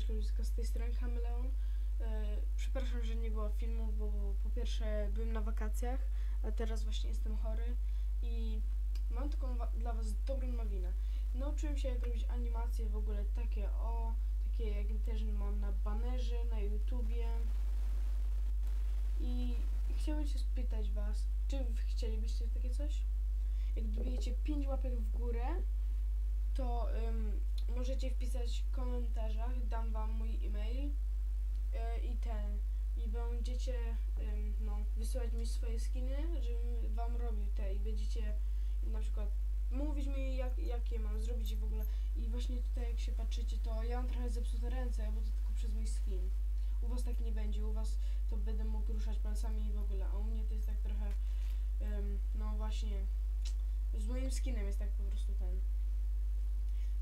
Cześć ludziska, z tej strony Kameleon. E, przepraszam, że nie było filmu, bo po pierwsze byłem na wakacjach, a teraz właśnie jestem chory i mam taką dla was dobrą nowinę. Nauczyłem się jak robić animacje w ogóle takie o, takie jak też mam na banerze, na YouTubie i chciałbym się spytać was, czy chcielibyście takie coś? Jak dobijecie 5 łapek w górę, możecie wpisać w komentarzach, dam wam mój e-mail e, i ten, i będziecie no, wysyłać mi swoje skiny, żebym wam robił te. I będziecie na przykład mówić mi jak, jakie mam zrobić i w ogóle. I właśnie tutaj jak się patrzycie, to ja mam trochę zepsute ręce, bo to tylko przez mój skin. U was tak nie będzie, u was to będę mógł ruszać palcami i w ogóle, a u mnie to jest tak trochę, no właśnie, z moim skinem jest tak po prostu.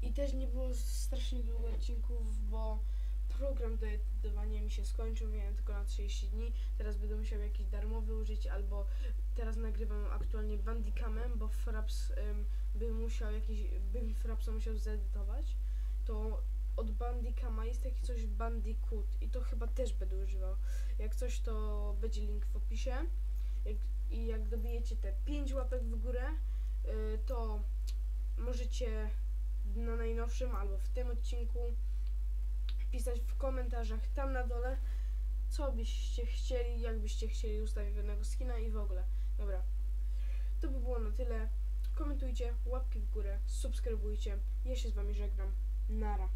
I też nie było strasznie długo odcinków, bo program do edytowania mi się skończył, miałem tylko na 30 dni. Teraz będę musiał jakiś darmowy użyć, albo teraz nagrywam aktualnie Bandicamem, bo Fraps ym, by musiał jakiś, bym Frapsa musiał zedytować. To od Bandicama jest taki coś Bandicoot i to chyba też będę używał. Jak coś, to będzie link w opisie. Jak, I jak dobijecie te 5 łapek w górę, y, to możecie na najnowszym albo w tym odcinku pisać w komentarzach tam na dole, co byście chcieli, jak byście chcieli ustawionego skina i w ogóle. Dobra, to by było na tyle. Komentujcie, łapki w górę, subskrybujcie. Ja się z wami żegnam. Nara.